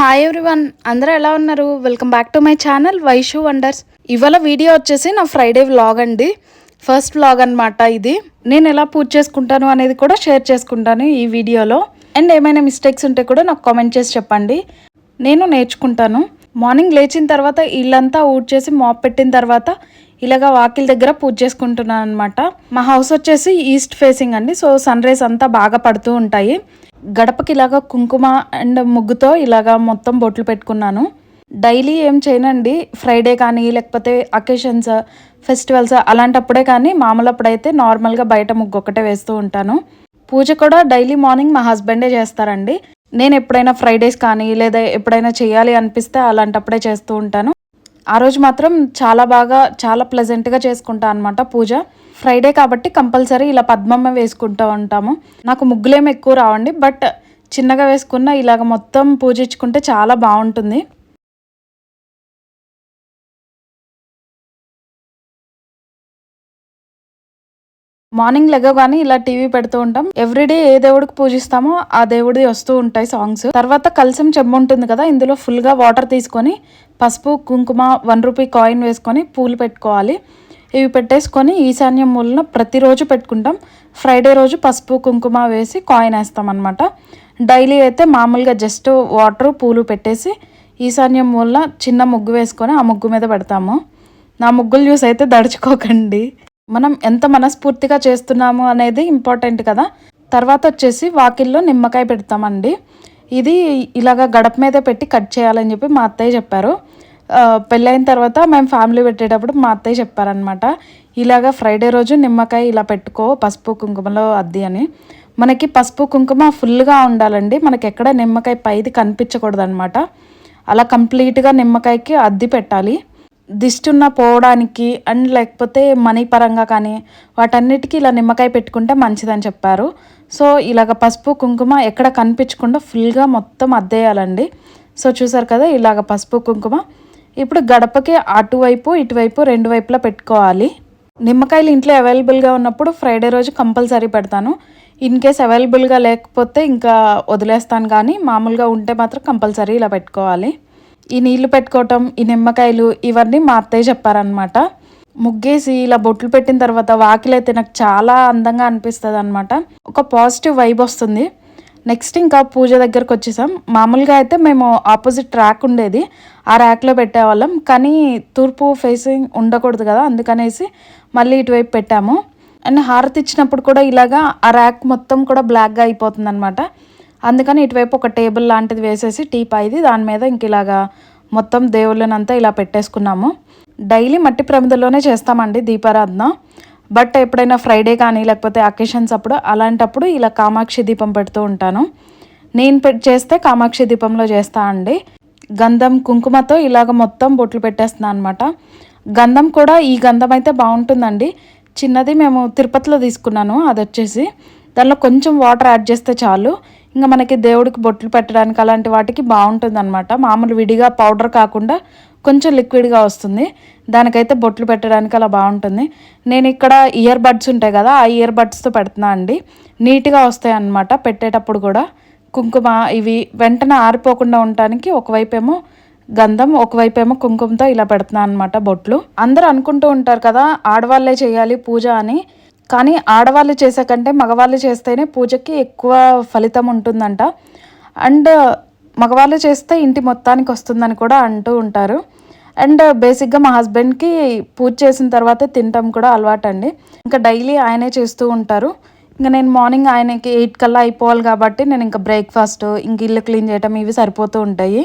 Hi everyone అందరూ ఎలా ఉన్నారు? Welcome back to my channel Vaishu wonders ఇవాళ వీడియో వచ్చేసి నా ఫ్రైడే వ్లాగ్ అండి. ఫస్ట్ వ్లాగ్ అనమాట ఇది. నేను ఎలా పూజ చేసుకుంటాను అనేది కూడా షేర్ చేసుకుంటాను ఈ వీడియోలో అండ్ ఏమైనా మిస్టేక్స్ ఉంటే కూడా నాకు కామెంట్ చేసి చెప్పండి. నేను నేర్చుకుంటాను. మార్నింగ్ లేచిన తర్వాత ఇల్లంతా ఊడ్చేసి మాప్ పెట్టిన తర్వాత ఇలాగా వాకిల్ దగ్గర పూజ చేసుకుంటున్నాను అనమాట మా హౌస్ వచ్చేసి ఈస్ట్ ఫేసింగ్ అండి. సో సన్ రైస్ అంతా బాగా పడుతూ ఉంటాయి. గడపకి ఇలాగా కుంకుమ అండ్ ముగ్గుతో ఇలాగా మొత్తం బొట్లు పెట్టుకున్నాను. డైలీ ఏం చేయనండి ఫ్రైడే కానీ లేకపోతే అకేషన్స్ ఫెస్టివల్స్ అలాంటప్పుడే కానీ మామూలు అప్పుడైతే నార్మల్గా బయట ముగ్గు ఒకటే వేస్తూ ఉంటాను. పూజ కూడా డైలీ మార్నింగ్ మా హస్బెండే చేస్తారండి. నేను ఎప్పుడైనా ఫ్రైడేస్ కానీ లేదా ఎప్పుడైనా చేయాలి అనిపిస్తే అలాంటప్పుడే చేస్తూ ఉంటాను. ఆ రోజు మాత్రం చాలా బాగా చాలా ప్లెజెంట్గా చేసుకుంటాను అనమాట పూజ. ఫ్రైడే కాబట్టి కంపల్సరీ ఇలా పద్మమ్మ వేసుకుంటూ ఉంటాము. నాకు ముగ్గులేమి ఎక్కువ రావండి బట్ చిన్నగా వేసుకున్న ఇలాగ మొత్తం పూజించుకుంటే చాలా బాగుంటుంది. మార్నింగ్ లెగగానే ఇలా టీవీ పెడుతూ ఉంటాం. ఎవ్రీడే ఏ దేవుడికి పూజిస్తామో ఆ దేవుడి వస్తూ ఉంటాయి సాంగ్స్ తర్వాత కలసం చెమ్మ ఉంటుంది కదా ఇందులో ఫుల్గా వాటర్ తీసుకొని పసుపు కుంకుమ వన్ రూపీ కాయిన్ వేసుకొని పూలు పెట్టుకోవాలి. ఇవి పెట్టేసుకొని ఈశాన్యం మూలన ప్రతిరోజు పెట్టుకుంటాం. ఫ్రైడే రోజు పసుపు కుంకుమ వేసి కాయిన్ వేస్తాం అనమాట డైలీ అయితే మామూలుగా జస్ట్ వాటర్ పూలు పెట్టేసి ఈశాన్యం మూలన చిన్న ముగ్గు వేసుకొని ఆ ముగ్గు మీద పెడతాము. నా ముగ్గులు చూసి అయితే దడుచుకోకండి. మనం ఎంత మనస్ఫూర్తిగా చేస్తున్నాము అనేది ఇంపార్టెంట్ కదా. తర్వాత వచ్చేసి వాకిల్లో నిమ్మకాయ పెడతామండి. ఇది ఇలాగ గడప మీద పెట్టి కట్ చేయాలని చెప్పి మా అత్తయ్య చెప్పారు. పెళ్ళైన తర్వాత మేము ఫ్యామిలీ పెట్టేటప్పుడు మా అత్తయ్య చెప్పారనమాట ఇలాగ ఫ్రైడే రోజు నిమ్మకాయ ఇలా పెట్టుకో పసుపు కుంకుమలో అద్ది అని. మనకి పసుపు కుంకుమ ఫుల్గా ఉండాలండి మనకి ఎక్కడ నిమ్మకాయ పైది కనిపించకూడదు అనమాట అలా కంప్లీట్గా నిమ్మకాయకి అద్ది పెట్టాలి. దిష్టి ఉన్న పోవడానికి అండ్ లేకపోతే మనీ పరంగా కానీ వాటన్నిటికీ ఇలా నిమ్మకాయ పెట్టుకుంటే మంచిదని చెప్పారు. సో ఇలాగ పసుపు కుంకుమ ఎక్కడ కనిపించకుండా ఫుల్గా మొత్తం అద్దేయాలండి. సో చూసారు కదా ఇలాగ పసుపు కుంకుమ. ఇప్పుడు గడపకి అటువైపు ఇటువైపు రెండు వైపులా పెట్టుకోవాలి. నిమ్మకాయలు ఇంట్లో అవైలబుల్గా ఉన్నప్పుడు ఫ్రైడే రోజు కంపల్సరీ పెడతాను. ఇన్ కేస్ అవైలబుల్గా లేకపోతే ఇంకా వదిలేస్తాను కానీ మామూలుగా ఉంటే మాత్రం కంపల్సరీ ఇలా పెట్టుకోవాలి. ఈ నీళ్ళు పెట్టుకోవటం ఈ నిమ్మకాయలు ఇవన్నీ మా అత్తయ్య చెప్పారనమాట ముగ్గేసి ఇలా బొట్లు పెట్టిన తర్వాత వాకిలైతే నాకు చాలా అందంగా అనిపిస్తుంది అనమాట ఒక పాజిటివ్ వైబ్ వస్తుంది. నెక్స్ట్ ఇంకా పూజ దగ్గరకు వచ్చేసాం. మామూలుగా అయితే మేము ఆపోజిట్ ర్యాక్ ఉండేది. ఆ ర్యాక్లో పెట్టేవాళ్ళం. కానీ తూర్పు ఫేసింగ్ ఉండకూడదు కదా అందుకనేసి మళ్ళీ ఇటువైపు పెట్టాము. అండ్ హారతి ఇచ్చినప్పుడు కూడా ఇలాగా ఆ ర్యాక్ మొత్తం కూడా బ్లాక్గా అయిపోతుంది అనమాట అందుకని ఇటువైపు ఒక టేబుల్ లాంటిది వేసేసి టీ పైది దాని మీద ఇంక ఇలాగా మొత్తం దేవుళ్ళనంతా ఇలా పెట్టేసుకున్నాము. డైలీ మట్టి ప్రమిదలోనే చేస్తామండి దీపారాధన. బట్ ఎప్పుడైనా ఫ్రైడే కానీ లేకపోతే అకేషన్స్ అప్పుడు అలాంటప్పుడు ఇలా కామాక్షి దీపం పెడుతూ ఉంటాను. నేను పెట్ చేస్తే కామాక్షి దీపంలో చేస్తా అండి. గంధం కుంకుమతో ఇలాగ మొత్తం బొట్లు పెట్టేస్తున్నాను అనమాట గంధం కూడా ఈ గంధం అయితే బాగుంటుందండి. చిన్నది మేము తిరుపతిలో తీసుకున్నాను అది వచ్చేసి. దానిలో కొంచెం వాటర్ యాడ్ చేస్తే చాలు. ఇంకా మనకి దేవుడికి బొట్లు పెట్టడానికి అలాంటి వాటికి బాగుంటుంది అనమాట మామూలు విడిగా పౌడర్ కాకుండా కొంచెం లిక్విడ్గా వస్తుంది. దానికైతే బొట్లు పెట్టడానికి అలా బాగుంటుంది. నేను ఇక్కడ ఇయర్ బడ్స్ ఉంటాయి కదా ఆ ఇయర్ బడ్స్తో పెడుతున్నా అండి. నీట్గా వస్తాయి అన్నమాట పెట్టేటప్పుడు కూడా. కుంకుమ ఇవి వెంటనే ఆరిపోకుండా ఉండటానికి ఒకవైపేమో ఏమో గంధం ఒకవైపేమో ఏమో కుంకుమతో ఇలా పెడుతున్నాను అనమాట బొట్లు. అందరూ అనుకుంటూ ఉంటారు కదా ఆడవాళ్ళే చేయాలి పూజ అని. కానీ ఆడవాళ్ళు చేసే కంటే మగవాళ్ళు చేస్తేనే పూజకి ఎక్కువ ఫలితం ఉంటుందంట. అండ్ మగవాళ్ళు చేస్తే ఇంటి మొత్తానికి వస్తుందని కూడా అంటూ ఉంటారు. అండ్ బేసిక్గా మా హస్బెండ్కి పూజ చేసిన తర్వాత తినటం కూడా అలవాటు అండి ఇంకా డైలీ ఆయనే చేస్తూ ఉంటారు. ఇంకా నేను మార్నింగ్ ఆయనకి ఎయిట్ కల్లా అయిపోవాలి కాబట్టి నేను ఇంకా బ్రేక్ఫాస్ట్ ఇంక ఇల్లు క్లీన్ చేయటం ఇవి సరిపోతూ ఉంటాయి.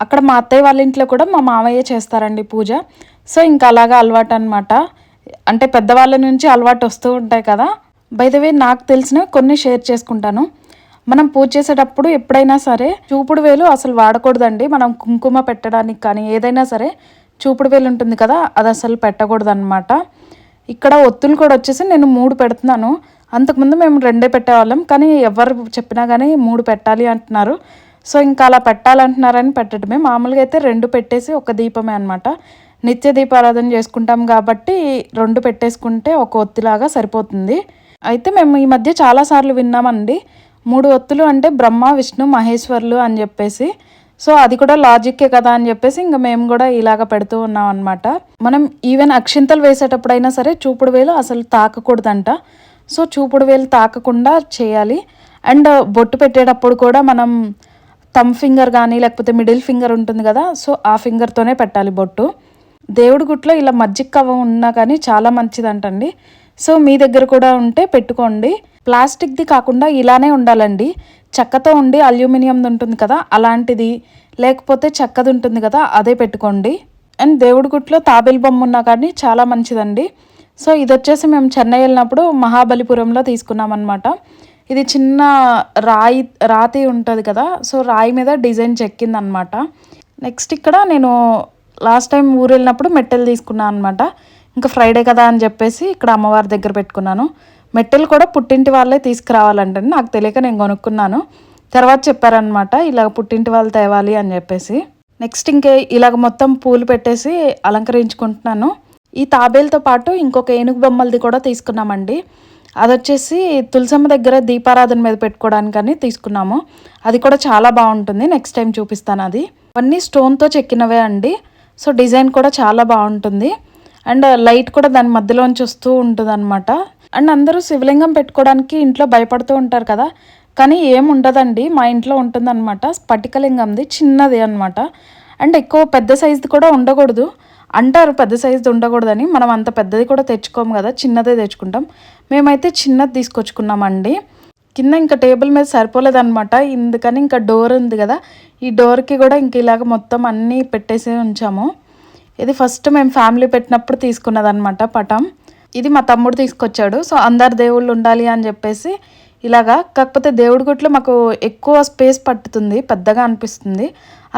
అక్కడ మా అత్తయ్య వాళ్ళ ఇంట్లో కూడా మా మామయ్య చేస్తారండి పూజ. సో ఇంకా అలాగా అలవాటు అనమాట అంటే పెద్దవాళ్ళ నుంచి అలవాటు వస్తూ ఉంటాయి కదా. బై ద వే నాకు తెలిసిన కొన్ని షేర్ చేసుకుంటాను. మనం పూజ చేసేటప్పుడు ఎప్పుడైనా సరే చూపుడు వేలు అసలు వాడకూడదండి. మనం కుంకుమ పెట్టడానికి కానీ ఏదైనా సరే చూపుడు వేలు ఉంటుంది కదా అది అసలు పెట్టకూడదు అనమాట ఇక్కడ ఒత్తులు కూడా వచ్చేసి నేను మూడు పెడుతున్నాను. అంతకుముందు మేము రెండే పెట్టేవాళ్ళం కానీ ఎవరు చెప్పినా కానీ మూడు పెట్టాలి అంటున్నారు. సో ఇంకా అలా పెట్టాలంటున్నారని పెట్టడమే. మామూలుగా అయితే రెండు పెట్టేసి ఒక దీపమే అనమాట నిత్య దీపారాధన చేసుకుంటాం కాబట్టి రెండు పెట్టేసుకుంటే ఒక ఒత్తిలాగా సరిపోతుంది. అయితే మేము ఈ మధ్య చాలాసార్లు విన్నామండి. మూడు ఒత్తులు అంటే బ్రహ్మ విష్ణు మహేశ్వర్లు అని చెప్పేసి. సో అది కూడా లాజిక్కే కదా అని చెప్పేసి ఇంకా మేము కూడా ఇలాగ పెడుతూ ఉన్నాం అనమాట మనం ఈవెన్ అక్షింతలు వేసేటప్పుడైనా సరే చూపుడు వేలు అసలు తాకకూడదంట. సో చూపుడు వేలు తాకకుండా చేయాలి. అండ్ బొట్టు పెట్టేటప్పుడు కూడా మనం థమ్ ఫింగర్ కానీ లేకపోతే మిడిల్ ఫింగర్ ఉంటుంది కదా సో ఆ ఫింగర్తోనే పెట్టాలి బొట్టు. దేవుడి గుట్లో ఇలా మజ్జిగ కవ్వ ఉన్నా కానీ చాలా మంచిదంటండి. సో మీ దగ్గర కూడా ఉంటే పెట్టుకోండి. ప్లాస్టిక్ది కాకుండా ఇలానే ఉండాలండి. చెక్కతో ఉండి అల్యూమినియంది ఉంటుంది కదా అలాంటిది. లేకపోతే చెక్కది ఉంటుంది కదా అదే పెట్టుకోండి. అండ్ దేవుడి గుట్లో తాబేలు బొమ్మ ఉన్నా కానీ చాలా మంచిదండి. సో ఇది వచ్చేసి మేము చెన్నై వెళ్ళినప్పుడు మహాబలిపురంలో తీసుకున్నాం అనమాట ఇది చిన్న రాయి రాతి ఉంటుంది కదా సో రాయి మీద డిజైన్ చెక్కింది అనమాట నెక్స్ట్ ఇక్కడ నేను లాస్ట్ టైం ఊరు వెళ్ళినప్పుడు మెట్టెలు తీసుకున్నాను అనమాట ఇంకా ఫ్రైడే కదా అని చెప్పేసి ఇక్కడ అమ్మవారి దగ్గర పెట్టుకున్నాను. మెట్టెలు కూడా పుట్టింటి వాళ్ళే తీసుకురావాలంటే నాకు తెలియక నేను కొనుక్కున్నాను. తర్వాత చెప్పారనమాట ఇలాగ పుట్టింటి వాళ్ళు తేవాలి అని చెప్పేసి. నెక్స్ట్ ఇంకే ఇలాగ మొత్తం పూలు పెట్టేసి అలంకరించుకుంటున్నాను. ఈ తాబేలతో పాటు ఇంకొక ఏనుగు బొమ్మలది కూడా తీసుకున్నామండి. అది వచ్చేసి తులసమ్మ దగ్గర దీపారాధన మీద పెట్టుకోవడానికని తీసుకున్నాము. అది కూడా చాలా బాగుంటుంది. నెక్స్ట్ టైం చూపిస్తాను అది. అవన్నీ స్టోన్తో చెక్కినవే అండి. సో డిజైన్ కూడా చాలా బాగుంటుంది. అండ్ లైట్ కూడా దాని మధ్యలోంచి వస్తూ ఉంటుంది అనమాట అండ్ అందరూ శివలింగం పెట్టుకోవడానికి ఇంట్లో భయపడుతూ ఉంటారు కదా. కానీ ఏం ఉండదండి మా ఇంట్లో ఉంటుందన్నమాట. స్ఫటికలింగంది చిన్నది అనమాట అండ్ ఎక్కువ పెద్ద సైజుది కూడా ఉండకూడదు. అంటారు పెద్ద సైజుది ఉండకూడదని మనం అంత పెద్దది కూడా తెచ్చుకోము కదా చిన్నదే తెచ్చుకుంటాం. మేమైతే చిన్నది తీసుకొచ్చుకున్నామండి. కింద ఇంకా టేబుల్ మీద సరిపోలేదన్నమాట. ఇందుకని ఇంకా డోర్ ఉంది కదా. ఈ డోర్కి కూడా ఇంక ఇలాగ మొత్తం అన్నీ పెట్టేసి ఉంచాము. ఇది ఫస్ట్ మేము ఫ్యామిలీ పెట్టినప్పుడు తీసుకున్నదనమాట పటం. ఇది మా తమ్ముడు తీసుకొచ్చాడు. సో అందరు దేవుళ్ళు ఉండాలి అని చెప్పేసి ఇలాగా కాకపోతే దేవుడి గుట్లో మాకు ఎక్కువ స్పేస్ పట్టుతుంది పెద్దగా అనిపిస్తుంది.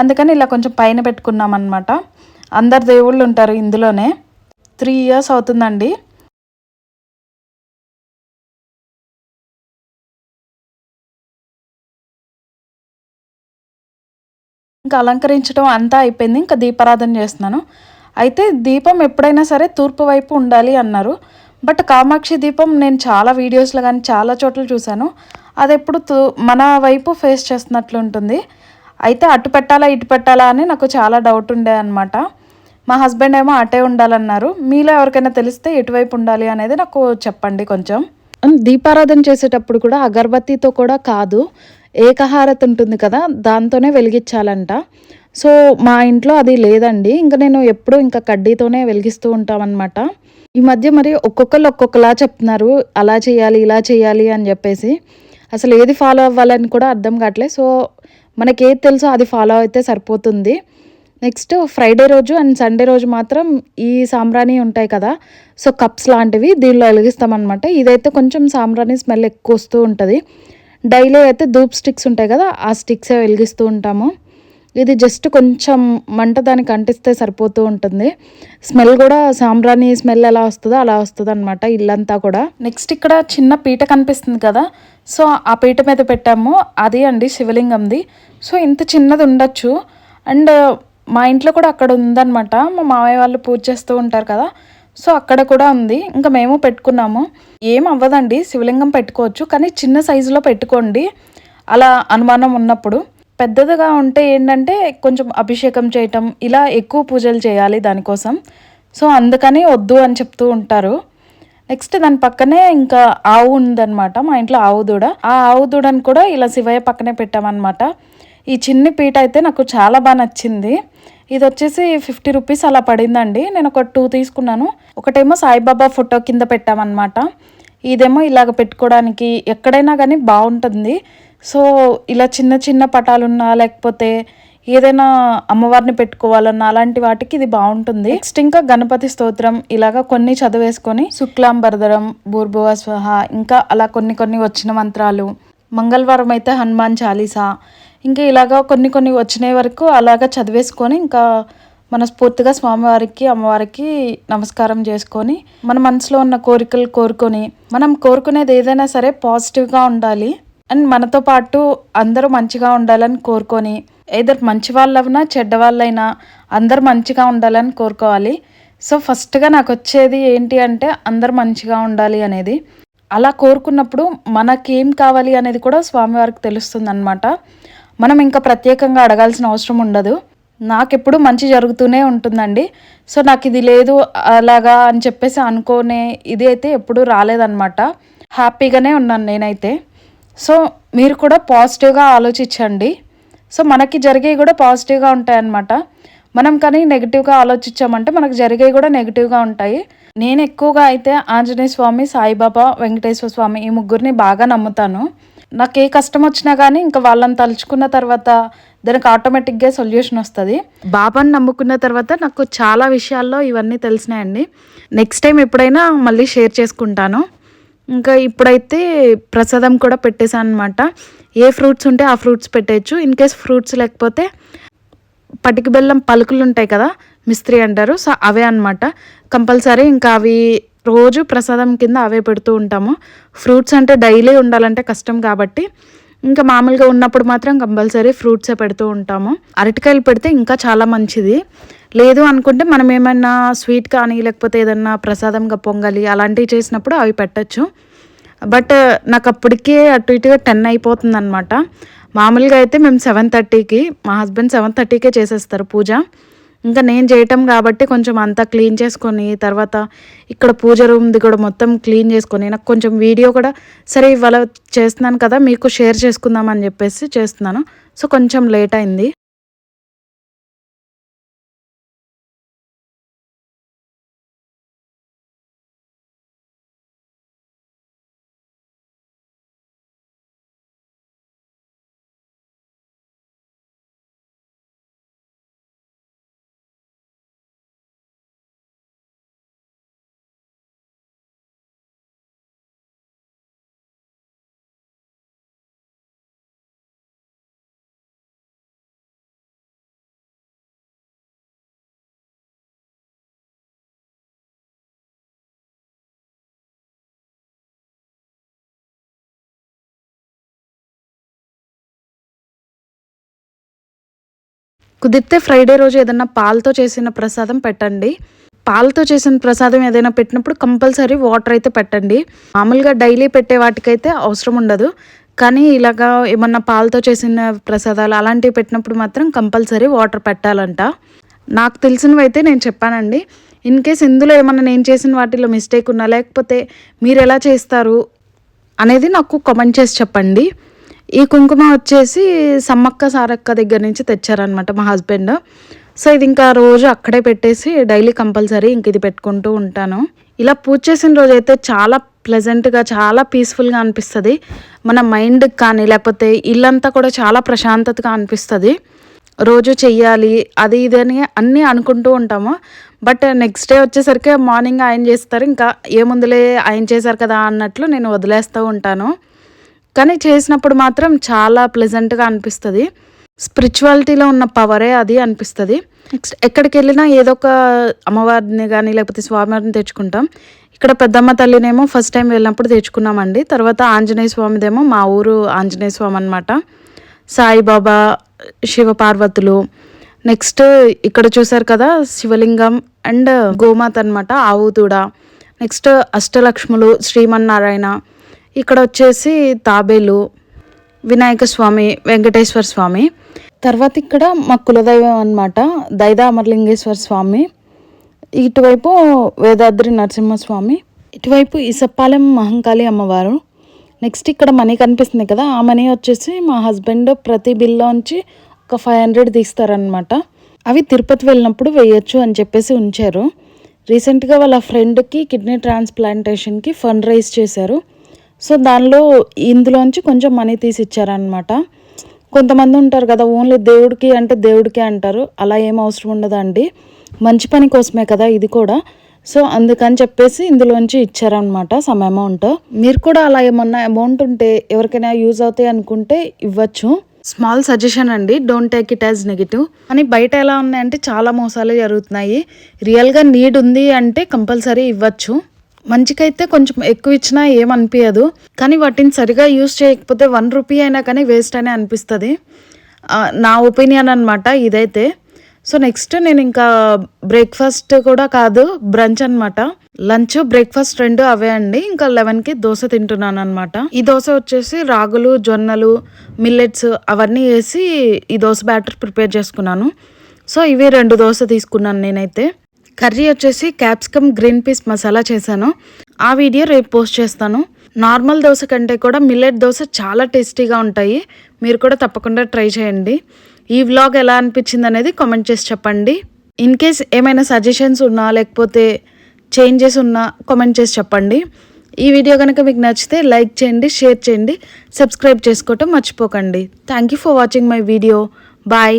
అందుకని ఇలా కొంచెం పైన పెట్టుకున్నాం అనమాట అందరు దేవుళ్ళు ఉంటారు ఇందులోనే. త్రీ ఇయర్స్ అవుతుందండి. ఇంకా అలంకరించడం అంతా అయిపోయింది. ఇంకా దీపారాధన చేస్తున్నాను. అయితే దీపం ఎప్పుడైనా సరే తూర్పు వైపు ఉండాలి అన్నారు. బట్ కామాక్షి దీపం నేను చాలా వీడియోస్లో కానీ చాలా చోట్ల చూశాను. అది ఎప్పుడు మన వైపు ఫేస్ చేస్తున్నట్లు ఉంటుంది. అయితే అటు పెట్టాలా ఇటు పెట్టాలా అని నాకు చాలా డౌట్ ఉండే అనమాట మా హస్బెండ్ ఏమో అటే ఉండాలన్నారు. మీలో ఎవరికైనా తెలిస్తే ఎటువైపు ఉండాలి అనేది నాకు చెప్పండి కొంచెం. దీపారాధన చేసేటప్పుడు కూడా అగరబత్తితో కూడా కాదు. ఏకహారత ఉంటుంది కదా దాంతోనే వెలిగించాలంట. సో మా ఇంట్లో అది లేదండి. ఇంకా నేను ఎప్పుడూ ఇంకా కడ్డీతోనే వెలిగిస్తూ ఉంటామన్నమాట. ఈ మధ్య మరి ఒక్కొక్కరు ఒక్కొక్కలా చెప్తున్నారు అలా చేయాలి ఇలా చేయాలి అని చెప్పేసి. అసలు ఏది ఫాలో అవ్వాలని కూడా అర్థం కావట్లేదు సో మనకి ఏది తెలుసో అది ఫాలో అయితే సరిపోతుంది. నెక్స్ట్ ఫ్రైడే రోజు అండ్ సండే రోజు మాత్రం ఈ సాంబ్రాణి ఉంటాయి కదా సో కప్స్ లాంటివి దీనిలో వెలిగిస్తామన్నమాట. ఇదైతే కొంచెం సాంబ్రాణి స్మెల్ ఎక్కువ వస్తూ ఉంటుంది. డైలీ అయితే ధూప్ స్టిక్స్ ఉంటాయి కదా ఆ స్టిక్సే వెలిగిస్తూ ఉంటాము. ఇది జస్ట్ కొంచెం మంట దానికి అంటిస్తే సరిపోతూ ఉంటుంది. స్మెల్ కూడా సాంబ్రాణి స్మెల్ ఎలా వస్తుందో అలా వస్తుంది అనమాట ఇల్లంతా కూడా. నెక్స్ట్ ఇక్కడ చిన్న పీట కనిపిస్తుంది కదా సో ఆ పీట మీద పెట్టాము. అది అండి శివలింగంది. సో ఇంత చిన్నది ఉండొచ్చు. అండ్ మా ఇంట్లో కూడా అక్కడ ఉందన్నమాట. మా మామయ్య వాళ్ళు పూజ చేస్తూ ఉంటారు కదా సో అక్కడ కూడా ఉంది. ఇంకా మేము పెట్టుకున్నాము. ఏం అవ్వదండి శివలింగం పెట్టుకోవచ్చు కానీ చిన్న సైజులో పెట్టుకోండి. అలా అనుమానం ఉన్నప్పుడు. పెద్దదిగా ఉంటే ఏంటంటే కొంచెం అభిషేకం చేయటం ఇలా ఎక్కువ పూజలు చేయాలి దానికోసం. సో అందుకని వద్దు అని చెప్తూ ఉంటారు. నెక్స్ట్ దాని పక్కనే ఇంకా ఆవు ఉందన్నమాట మా ఇంట్లో ఆవు దూడ. ఆ ఆవు దూడని కూడా ఇలా శివయ్య పక్కనే పెట్టామన్నమాట. ఈ చిన్ని పీట అయితే నాకు చాలా బాగా నచ్చింది. ఇది వచ్చేసి ఫిఫ్టీ రూపీస్ అలా పడిందండి. నేను ఒక టూ తీసుకున్నాను. ఒకటేమో సాయిబాబా ఫోటో కింద పెట్టామన్నమాట. ఇదేమో ఇలాగ పెట్టుకోవడానికి ఎక్కడైనా కానీ బాగుంటుంది సో ఇలా చిన్న చిన్న పటాలున్నా లేకపోతే ఏదైనా అమ్మవారిని పెట్టుకోవాలన్నా అలాంటి వాటికి ఇది బాగుంటుంది నెక్స్ట్ ఇంకా గణపతి స్తోత్రం ఇలాగా కొన్ని చదివేసుకొని శుక్లాం బరదరం బూర్భువ స్వహ ఇంకా అలా కొన్ని కొన్ని వచ్చిన మంత్రాలు మంగళవారం అయితే హనుమాన్ చాలీసా ఇంకా ఇలాగా కొన్ని కొన్ని వచ్చిన వరకు అలాగా చదివేసుకొని ఇంకా మనస్ఫూర్తిగా స్వామివారికి అమ్మవారికి నమస్కారం చేసుకొని మన మనసులో ఉన్న కోరికలు కోరుకొని మనం కోరుకునేది ఏదైనా సరే పాజిటివ్గా ఉండాలి. అండ్ మనతో పాటు అందరూ మంచిగా ఉండాలని కోరుకొని ఏదర్ మంచి వాళ్ళైనా చెడ్డ వాళ్ళైనా అందరు మంచిగా ఉండాలని కోరుకోవాలి. సో ఫస్ట్గా నాకు వచ్చేది ఏంటి అంటే అందరు మంచిగా ఉండాలి అనేది. అలా కోరుకున్నప్పుడు మనకేం కావాలి అనేది కూడా స్వామివారికి తెలుస్తుంది అనమాట మనం ఇంకా ప్రత్యేకంగా అడగాల్సిన అవసరం ఉండదు. నాకెప్పుడు మంచి జరుగుతూనే ఉంటుందండి. సో నాకు ఇది లేదు అలాగా అని చెప్పేసి అనుకోనే ఇది అయితే ఎప్పుడు రాలేదన్నమాట. హ్యాపీగానే ఉన్నాను నేనైతే. సో మీరు కూడా పాజిటివ్గా ఆలోచించండి. సో మనకి జరిగేవి కూడా పాజిటివ్గా ఉంటాయన్నమాట. మనం కానీ నెగిటివ్గా ఆలోచించామంటే మనకు జరిగేవి కూడా నెగిటివ్గా ఉంటాయి. నేను ఎక్కువగా అయితే ఆంజనేయ స్వామి సాయిబాబా వెంకటేశ్వర స్వామి ఈ ముగ్గురిని బాగా నమ్ముతాను. నాకు ఏ కష్టం వచ్చినా కానీ ఇంకా వాళ్ళని తలుచుకున్న తర్వాత దానికి ఆటోమేటిక్గా సొల్యూషన్ వస్తుంది. బాబాని నమ్ముకున్న తర్వాత నాకు చాలా విషయాల్లో ఇవన్నీ తెలిసినాయండి. నెక్స్ట్ టైం ఎప్పుడైనా మళ్ళీ షేర్ చేసుకుంటాను. ఇంకా ఇప్పుడైతే ప్రసాదం కూడా పెట్టేశాను అనమాట ఏ ఫ్రూట్స్ ఉంటే ఆ ఫ్రూట్స్ పెట్టేయచ్చు. ఇన్ కేస్ ఫ్రూట్స్ లేకపోతే పటికి బెల్లం పలుకులు ఉంటాయి కదా మిస్త్రీ అంటారు. సో అవే అనమాట కంపల్సరీ ఇంకా అవి రోజు ప్రసాదం కింద అవే పెడుతూ ఉంటాము. ఫ్రూట్స్ అంటే డైలీ ఉండాలంటే కష్టం కాబట్టి ఇంకా మామూలుగా ఉన్నప్పుడు మాత్రం కంపల్సరీ ఫ్రూట్సే పెడుతూ ఉంటాము. అరటికాయలు పెడితే ఇంకా చాలా మంచిది. లేదు అనుకుంటే మనం ఏమైనా స్వీట్ కానీ లేకపోతే ఏదన్నా ప్రసాదంగా పొంగలి అలాంటివి చేసినప్పుడు అవి పెట్టచ్చు. బట్ నాకు అప్పటికే అటు ఇటుగా టెన్ అయిపోతుంది అనమాట మామూలుగా అయితే మేము సెవెన్ థర్టీకి మా హస్బెండ్ సెవెన్ థర్టీకే చేసేస్తారు పూజ. ఇంకా నేను చేయటం కాబట్టి కొంచెం అంతా క్లీన్ చేసుకొని తర్వాత ఇక్కడ పూజ రూమ్ది కూడా మొత్తం క్లీన్ చేసుకొని నాకు కొంచెం వీడియో కూడా సరే ఇవాళ చేస్తున్నాను కదా మీకు షేర్ చేసుకుందాం అని చెప్పేసి చేస్తున్నాను. సో కొంచెం లేట్ అయింది. కుదిరితే ఫ్రైడే రోజు ఏదైనా పాలతో చేసిన ప్రసాదం పెట్టండి. పాలతో చేసిన ప్రసాదం ఏదైనా పెట్టినప్పుడు కంపల్సరీ వాటర్ అయితే పెట్టండి. మామూలుగా డైలీ పెట్టే వాటికైతే అవసరం ఉండదు. కానీ ఇలాగా ఏమన్నా పాలతో చేసిన ప్రసాదాలు అలాంటివి పెట్టినప్పుడు మాత్రం కంపల్సరీ వాటర్ పెట్టాలంట. నాకు తెలిసినవి అయితే నేను చెప్పానండి. ఇన్ కేస్ ఇందులో ఏమన్నా నేను చేసిన వాటిలో మిస్టేక్ ఉన్నా లేకపోతే మీరు ఎలా చేస్తారు అనేది నాకు కామెంట్ చేసి చెప్పండి. ఈ కుంకుమ వచ్చేసి సమ్మక్క సారక్క దగ్గర నుంచి తెచ్చారనమాట మా హస్బెండ్. సో ఇది ఇంకా రోజు అక్కడే పెట్టేసి డైలీ కంపల్సరీ ఇంక ఇది పెట్టుకుంటూ ఉంటాను. ఇలా పూజ చేసిన రోజు అయితే చాలా ప్లెజెంట్గా చాలా పీస్ఫుల్గా అనిపిస్తుంది. మన మైండ్కి కానీ లేకపోతే ఇల్లంతా కూడా చాలా ప్రశాంతతగా అనిపిస్తుంది. రోజు చెయ్యాలి అది ఇది అని అన్నీ అనుకుంటూ ఉంటాము. బట్ నెక్స్ట్ డే వచ్చేసరికి మార్నింగ్ ఆయన చేస్తారు ఇంకా ఏముందులే ఆయన చేశారు కదా అన్నట్లు నేను వదిలేస్తూ ఉంటాను. కానీ చేసినప్పుడు మాత్రం చాలా ప్లెజెంట్గా అనిపిస్తుంది. స్పిరిచువాలిటీలో ఉన్న పవరే అది అనిపిస్తుంది. నెక్స్ట్ ఎక్కడికి వెళ్ళినా ఏదో ఒక అమ్మవారిని కానీ లేకపోతే స్వామివారిని తెచ్చుకుంటాం. ఇక్కడ పెద్దమ్మ తల్లినేమో ఫస్ట్ టైం వెళ్ళినప్పుడు తెచ్చుకున్నామండి. తర్వాత ఆంజనేయ స్వామిదేమో మా ఊరు ఆంజనేయ స్వామి అనమాట సాయిబాబా శివ పార్వతులు నెక్స్ట్ ఇక్కడ చూసారు కదా శివలింగం అండ్ గోమాత అనమాట ఆవు దూడ నెక్స్ట్ అష్టలక్ష్ములు శ్రీమన్నారాయణ. ఇక్కడ వచ్చేసి తాబేలు వినాయక స్వామి వెంకటేశ్వర స్వామి. తర్వాత ఇక్కడ మా కులదైవం అనమాట దైదా అమర్లింగేశ్వర స్వామి. ఇటువైపు వేదాద్రి నరసింహస్వామి ఇటువైపు ఇసప్పాలెం మహంకాళి అమ్మవారు. నెక్స్ట్ ఇక్కడ మనీ కనిపిస్తుంది కదా ఆ మనీ వచ్చేసి మా హస్బెండ్ ప్రతి బిల్లోంచి ఒక ఫైవ్ హండ్రెడ్ తీస్తారనమాట అవి తిరుపతి వెళ్ళినప్పుడు వేయచ్చు అని చెప్పేసి ఉంచారు. రీసెంట్గా వాళ్ళ ఫ్రెండ్కి కిడ్నీ ట్రాన్స్ప్లాంటేషన్కి ఫండ్ రైజ్ చేశారు. సో దానిలో ఇందులోంచి కొంచెం మనీ తీసి ఇచ్చారనమాట కొంతమంది ఉంటారు కదా ఓన్లీ దేవుడికి అంటే దేవుడికే అంటారు అలా ఏం అవసరం ఉండదండి. మంచి పని కోసమే కదా ఇది కూడా. సో అందుకని చెప్పేసి ఇందులోంచి ఇచ్చారనమాట సమ్ అమౌంట్ మీరు కూడా అలా ఏమన్నా అమౌంట్ ఉంటే ఎవరికైనా యూజ్ అవుతాయి అనుకుంటే ఇవ్వచ్చు. స్మాల్ సజెషన్ అండి don't take it as negative కానీ బయట ఎలా ఉన్నాయంటే చాలా మోసాలు జరుగుతున్నాయి. రియల్గా నీడ్ ఉంది అంటే కంపల్సరీ ఇవ్వచ్చు. మంచికైతే కొంచెం ఎక్కువ ఇచ్చినా ఏమనిపించదు కానీ వాటిని సరిగా యూస్ చేయకపోతే వన్ రూపీ అయినా కానీ వేస్ట్ అనే అనిపిస్తుంది. నా ఒపీనియన్ అనమాట ఇదైతే. సో నెక్స్ట్ నేను ఇంకా బ్రేక్ఫాస్ట్ కూడా కాదు బ్రంచ్ అనమాట లంచ్ బ్రేక్ఫాస్ట్ రెండు అవే అండి. ఇంకా లెవెన్కి దోశ తింటున్నాను అనమాట ఈ దోశ వచ్చేసి రాగులు జొన్నలు మిల్లెట్స్ అవన్నీ వేసి ఈ దోశ బ్యాటర్ ప్రిపేర్ చేసుకున్నాను. సో ఇవి రెండు దోశ తీసుకున్నాను నేనైతే. కర్రీ వచ్చేసి క్యాప్సికమ్ గ్రీన్ పీస్ మసాలా చేశాను. ఆ వీడియో రేపు పోస్ట్ చేస్తాను. నార్మల్ దోశ కంటే కూడా మిల్లెట్ దోశ చాలా టేస్టీగా ఉంటాయి. మీరు కూడా తప్పకుండా ట్రై చేయండి. ఈ వ్లాగ్ ఎలా అనిపించింది అనేది కామెంట్ చేసి చెప్పండి. ఇన్ కేస్ ఏమైనా సజెషన్స్ ఉన్నా లేకపోతే చేంజెస్ ఉన్నా కామెంట్ చేసి చెప్పండి. ఈ వీడియో కనుక మీకు నచ్చితే లైక్ చేయండి షేర్ చేయండి సబ్స్క్రైబ్ చేసుకోవటం మర్చిపోకండి. Thank you for watching my video bye